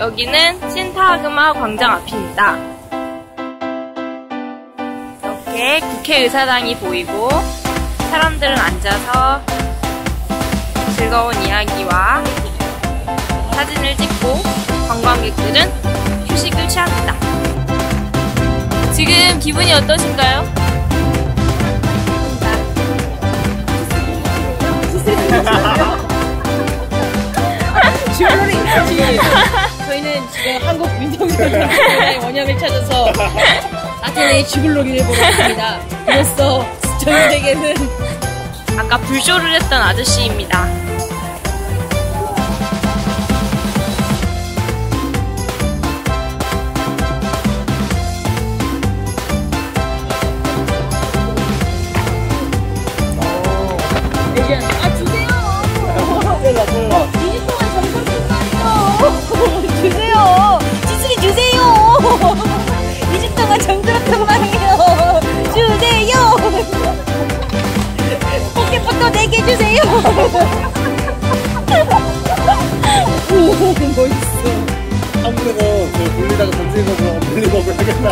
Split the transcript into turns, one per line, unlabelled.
여기는 신타그마 광장 앞입니다. 이렇게 국회의사당이 보이고 사람들은 앉아서 즐거운 이야기와 사진을 찍고 관광객들은 휴식을 취합니다. 지금 기분이 어떠신가요?
저희는 지금 한국 민족의 원형을 찾아서 아테네의 쥐불놀이를 보고 있습니다. 이로써 저희에게는
아까 불쇼를 했던 아저씨입니다.
아 주세요.
몰라 몰라
2주 동안 정상했어요. 2주 동안 정상했단 말이에요. 주세요. 포켓몬도 4개 주세요. 오 멋있어.
한 분은 저 돌리다가 던지는 안 돌리고 하겠다